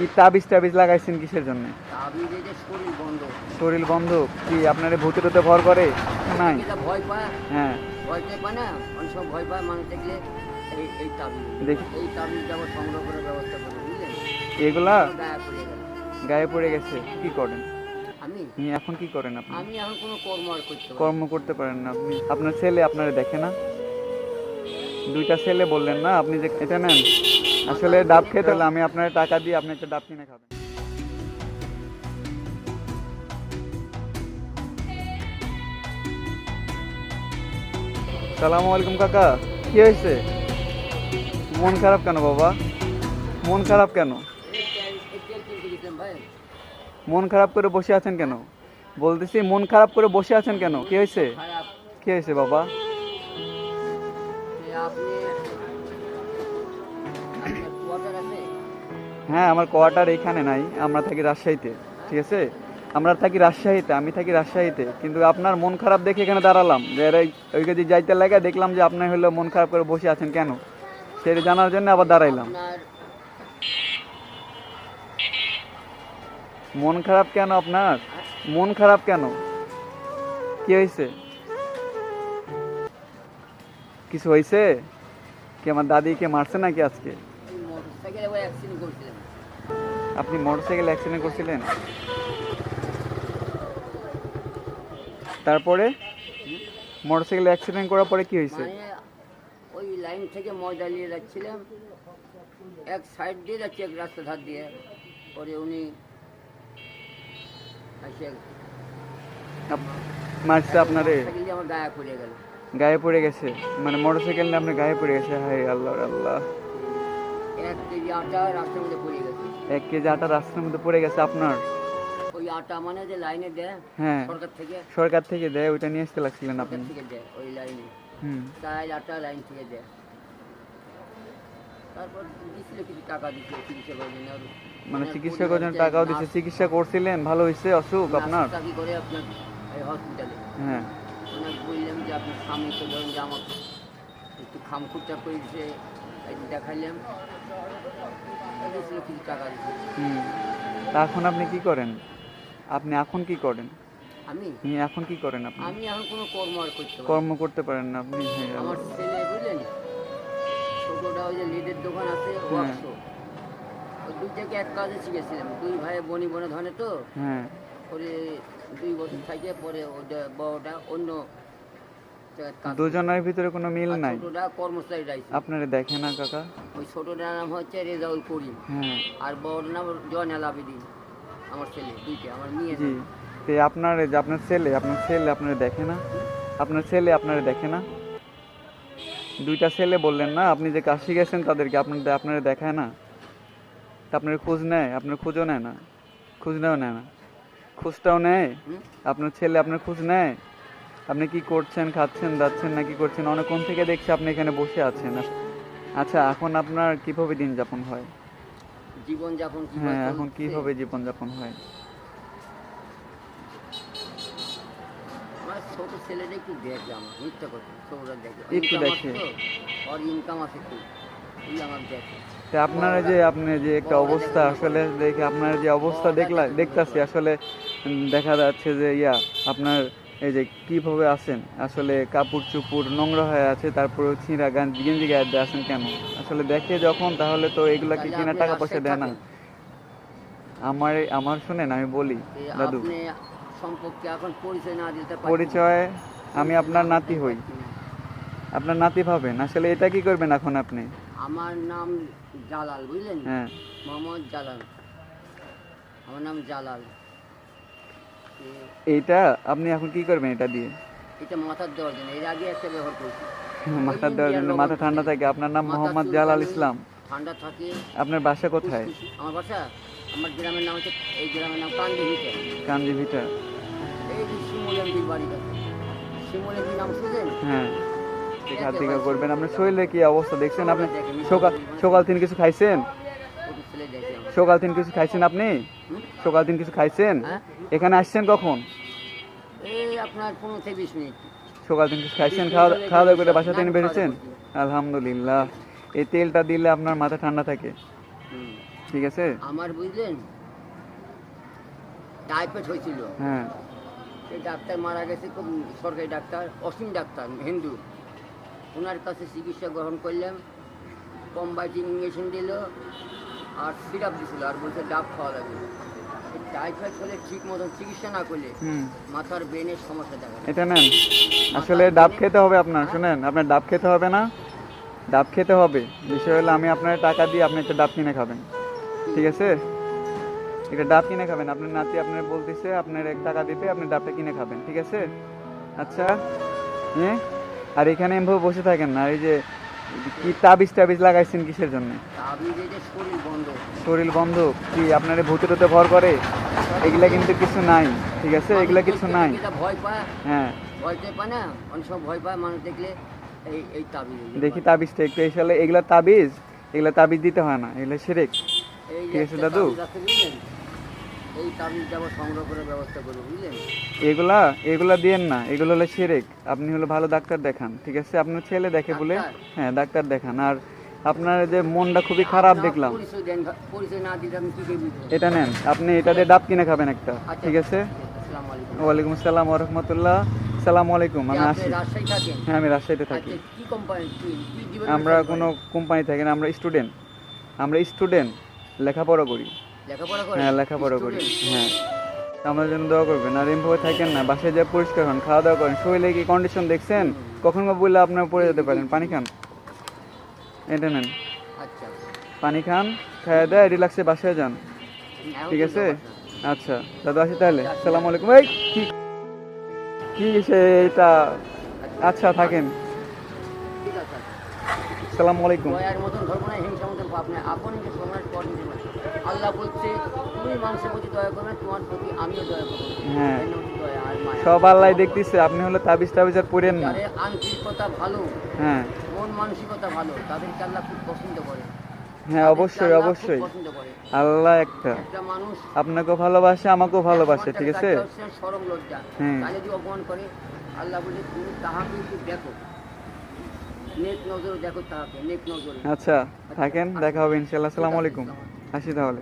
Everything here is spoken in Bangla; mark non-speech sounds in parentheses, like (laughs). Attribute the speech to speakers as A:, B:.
A: কি তাবিজ টাবিজ লাগাইছেন কিসের জন্য?
B: শরীর বন্ধ।
A: কি আপনার ভূতে টুতে ভর করে? নাই?
B: ভয় পায়।
A: হ্যাঁ।
B: ভয় পায় না। অনেক সময় ভয় পায় মানুষ দেখলে এই এই তাবিজ।
A: দেখি।
B: এই তাবিজ যাব সংগ্রহ করার ব্যবস্থা বুঝলেন?
A: এগুলা?
B: গায়ে পড়ে গেল
A: গায়ে পড়ে গেছে। কি করেন?
B: আমি?
A: এখন কি করেন আপনি?
B: আমি এখন কোনো কর্ম আর করতে
A: কর্ম করতে পারেন না আপনি। আপনার ছেলে আপনারা দেখে না? দুইটা ছেলে বললেন না? আপনি যে এটা নেন? আসলে ডাব খেতে হলে আমি আপনার টাকা দিয়ে আপনি একটা ডাব কিনে খাবেন। সালামু আলাইকুম কাকা কি হয়েছে? মন খারাপ কেন বাবা? মন খারাপ কেন? মন খারাপ করে বসে আছেন কেন? বলতেছি মন খারাপ করে বসে আছেন কেন? কি হয়েছে? কি হয়েছে বাবা?
B: আপনি
A: হ্যাঁ আমার কোয়ার্টার এইখানে নাই আমরা থাকি রাজশাহীতে ঠিক আছে? আমরা থাকি রাজশাহীতে আমি থাকি রাজশাহীতে কিন্তু আপনার মন খারাপ দেখে এখানে দাঁড়ালাম যে ওই কাজে যাইতে লাগে দেখলাম যে আপনি হলো মন খারাপ করে বসে আছেন কেন? সেটা জানার জন্য আবার দাঁড়াইলাম। মন খারাপ কেন আপনার? মন খারাপ কেন? কি হয়েছে? কিছু হয়েছে? কি আমার দাদিকে মারছে নাকি আজকে?
B: সাইকেলে অ্যাক্সিডেন্ট করছিলাম
A: আপনি মোটরসাইকেল অ্যাক্সিডেন্ট করছিলেন? তারপরে? মোটরসাইকেল অ্যাক্সিডেন্ট করার পরে কি হয়েছে?
B: মানে ওই লাইন থেকে ময়দা নিয়ে যাচ্ছিলাম। এক সাইড দিয়ে যাচ্ছি এক রাস্তা ধার দিয়ে। পরে উনি
A: মারছে আপনারে?
B: আমার গায়ে পড়ে গেল।
A: গায়ে পড়ে গেছে? মানে মোটরসাইকেল নিয়ে আপনার গায়ে পড়ে গেছে? হাই আল্লাহ আল্লাহ।
B: এক কেজি আটা রাস্তার মধ্যে পড়ে গেছে।
A: এক কেজি আটা রাস্তার মধ্যে পড়ে গেছে আপনার?
B: ওই আটা মানে যে লাইনে দেয়
A: হ্যাঁ।
B: সরকার থেকে?
A: সরকার থেকে দেয় ওইটা নিয়ে আসতে লাগছিলেন আপনি?
B: থেকে দেয় ওই লাইনে।
A: হুম।
B: চাল আটা লাইন থেকে দেয়। তারপর দিছিল কিছু টাকা দিছিল চিকিৎসা করার জন্য।
A: মানে চিকিৎসা করার জন্য টাকাও দিচ্ছে চিকিৎসা করছিলেন ভালো হয়েছে অসুখ আপনার?
B: করে আপনার এই হসপিটালে
A: হ্যাঁ।
B: ওনাকে বললাম যে আপনি স্বামী তো ধরেন যে আমাকে একটু খামখুচা করে দিছে দেখাইলাম। কিছু টাকা
A: হুম। তা এখন আপনি কি করেন? আপনি এখন কি করেন?
B: আমি?
A: এখন কি করেন আপনি?
B: আমি এখন কোনো কর্ম আর করতে
A: কর্ম করতে পারেন না আপনি হ্যাঁ,
B: আমার ছেলে বুঝলেন? ছোটটা ওই যে লিডের দোকান আছে
A: হ্যাঁ।
B: ওয়ার্কশপ ওই দুই থেকে এক কাজে শিখেছিলাম। দুই ভাই বনি বনে ধনে তো।
A: হ্যাঁ।
B: পরে দুই বছর থাকে পরে ওটা বড়টা অন্য।
A: দুজনের ভিতরে কোনো মিল নাই?
B: ছোটটা কর্মচারী রাইছে
A: আপনারে দেখে না কাকা?
B: ওই ছোটটার নাম হচ্ছে রেজাউল করিম।
A: হ্যাঁ।
B: আর বড় নাম জয়নাল আবেদিন আমার ছেলে দুইটা আমার মেয়ে।
A: জি। তো আপনার যে আপনার ছেলে আপনার ছেলে আপনারে দেখে না? আপনার ছেলে আপনারে দেখে না? দুইটা ছেলে বললেন না আপনি যে কাজ শিখেছেন তাদেরকে আপনার আপনারা দেখায় না? তা আপনার খোঁজ নেয় আপনার খোঁজও নেয় না। খোঁজ নেও নেয় না। খোঁজটাও নেয়? আপনার ছেলে আপনার খোঁজ নেয়? আপনি কি করছেন খাচ্ছেন যাচ্ছেন না কি করছেন অনেকক্ষণ থেকে দেখছি আপনি এখানে বসে আছেন। আচ্ছা এখন আপনার কীভাবে দিন যাপন হয়?
B: জীবন যাপন
A: হ্যাঁ এখন কীভাবে জীবন যাপন হয়?
B: আমার ছোট ছেলেটা একটু দেখে আমার মিথ্যা কথা ছোটরা দেখে
A: একটু
B: Income
A: দেখে।
B: ওর ইনকাম আছে ওই আমার দেখে।
A: আপনারা যে আপনি যে একটা অবস্থা আসলে দেখে। আপনার যে অবস্থা দেখলা দেখতাছি আসলে দেখা যাচ্ছে যে ইয়া আপনার এই যে কীভাবে আছেন? আসলে কাপড় চুপুর নোংরা হয়ে আছে তারপরে ছিঁড়া গান গেঞ্জি গায়ে আছেন কেন? আসলে দেখে যখন তাহলে তো এগুলা কি কিনা টাকা পয়সা দেয় না। আমার আমার শুনেন আমি বলি দাদু।
B: সম্পর্কে এখন পরিচয় না দিতে
A: পরিচয় আমি আপনার নাতি হই। আপনার নাতি ভাবেন? আসলে এটা কি করবেন এখন আপনি?
B: আমার নাম জালাল বুঝলেন?
A: হ্যাঁ।
B: মোহাম্মদ জালাল। আমার নাম জালাল।
A: এইটা আপনি এখন কি করবেন এটা দিয়ে?
B: এটা মাথার দেওয়ার জন্য এর আগে একটা ব্যবহার করেছি। (laughs)
A: মাথা দেওয়ার জন্য মাথা ঠান্ডা
B: থাকে।
A: আপনার নাম মোহাম্মদ জালাল ইসলাম।
B: ঠান্ডা থাকে।
A: আপনার বাসা কোথায়?
B: আমার বাসা আমার গ্রামের নাম হচ্ছে এই গ্রামের নাম কান্দি ভিটে।
A: কাঞ্জি ভিটা।
B: এই যে শিমুলেন্দির বাড়ি আছে শিমুলেন্দির নাম শুনছেন?
A: হ্যাঁ। দেখা দেখা করবেন। আপনার শরীরে কি অবস্থা? দেখছেন আপনি? সকাল সকাল কিছু খাইছেন? কিছু খাইছেন আপনি? সকাল দিন কিছু খাইছেন? এখানে আসছেন কখন?
B: এই আপনার পনেরো থেকে বিশ মিনিট।
A: সকাল কিছু খাইছেন খাওয়া খাওয়া দাওয়া করে বাসা থেকে বেরিয়েছেন আলহামদুলিল্লাহ। এই তেলটা দিলে আপনার মাথা ঠান্ডা থাকে। ঠিক আছে?
B: আমার বুঝলেন? টাইফয়েড হয়েছিল।
A: হ্যাঁ।
B: সেই ডাক্তার মারা গেছে খুব সরকারি ডাক্তার অসীম ডাক্তার হিন্দু। ওনার কাছে চিকিৎসা গ্রহণ করলাম কম্বাইটিং ইঞ্জেকশন দিল আর সিরাপ দিছিল আর বলছে ডাব খাওয়া লাগবে। টাইফয়েড হলে ঠিক মতন চিকিৎসা না করলে মাথার ব্রেনের সমস্যা দেখা
A: এটা নেন। আসলে ডাব খেতে হবে আপনার শুনেন আপনার ডাব খেতে হবে না। ডাব খেতে হবে। বিষয় হলো আমি আপনার টাকা দিয়ে আপনি একটা ডাব কিনে খাবেন। ঠিক আছে? একটা ডাব কিনে খাবেন। আপনার নাতি আপনার বলতেছে আপনার এক টাকা দিতে আপনি ডাবটা কিনে খাবেন। ঠিক আছে? আচ্ছা হ্যাঁ আর এখানে এমভাবে বসে থাকেন না। এই যে কি তাবিজ টাবিজ লাগাইছেন কিসের জন্য?
B: শরীর বন্ধ।
A: শরীর বন্ধ। কি আপনার ভূতে ভর করে? এগুলা কিন্তু কিছু নাই ঠিক আছে? এগুলা কিছু নাই।
B: দেখলে ভয় পায়
A: হ্যাঁ।
B: ভয় পায় না অনেক সময় ভয় পায় মানুষ দেখলে এই এই তাবিজ
A: দেখি তাবিজটা একটু এই সালে এগুলা তাবিজ এগুলা তাবিজ দিতে হয় না এগুলা সেরেক ঠিক আছে দাদু?
B: এই সংগ্রহ করে ব্যবস্থা করব বুঝলেন?
A: এগুলা এগুলা দিয়েন না এগুলো হলো সেরেক আপনি হলো ভালো ডাক্তার দেখান ঠিক আছে? আপনার ছেলে দেখে বলে হ্যাঁ ডাক্তার দেখান। আর আপনার যে মনটা খুবই খারাপ দেখলাম। এটা নেন আপনি এটা দিয়ে ডাব কিনে খাবেন একটা
B: আচ্ছা,
A: ঠিক আছে? ওয়ালাইকুম আসসালাম ওরহমতুল্লাহ সালামু আলাইকুম আমি আসি। হ্যাঁ আমি রাজশাহীতে থাকি।
B: আচ্ছা কি কোম্পানি কি কি জীবন
A: আমরা কোনো কোম্পানি থাকি না আমরা স্টুডেন্ট আমরা স্টুডেন্ট লেখাপড়া করি। হ্যাঁ লেখাপড়া করি হ্যাঁ। আমার জন্য দোয়া করবেন আর এমভাবে থাকেন না বাসায় যা পরিষ্কার হন খাওয়া দাওয়া করেন শরীরে কি কন্ডিশন দেখছেন? কখন বা বললে আপনার পড়ে যেতে পারেন পানি খান। এটা নেন।
B: আচ্ছা।
A: পানি খান খাওয়া দেয় রিল্যাক্সে বাসায় যান। ঠিক আছে? আচ্ছা দাদু আসি তাহলে। সালাম আলাইকুম। এই কি? কি সেটা আচ্ছা থাকেন। সালাম আলাইকুম।
B: মতন ধর্ম না হিংসা মতন পাপ নেই। আপন যে সমাজ করেন আল্লাহ বলছে তুমি মানুষের প্রতি দয়া করবে তোমার প্রতি আমিও দয়া করব।
A: হ্যাঁ। সব আল্লাহ দেখতেছে। আপনি হলো তাবিজ টাবিজ আর পড়েন না।
B: আন্তরিকতা ভালো।
A: হ্যাঁ।
B: মন মানসিকতা ভালো তাদেরকে আল্লাহ খুব পছন্দ করে।
A: হ্যাঁ অবশ্যই অবশ্যই। আল্লাহ একটা। আপনাকেও ভালোবাসে আমাকেও ভালোবাসে ঠিক আছে?
B: সরম লজ্জা। যদি অপমান করে আল্লাহ বলে তুমি তাহাকে একটু দেখো। নেক নজরে দেখো তাহাকে নেক নজরে।
A: আচ্ছা থাকেন দেখা হবে ইনশাল্লাহ আসসালামু আলাইকুম। আসি তাহলে।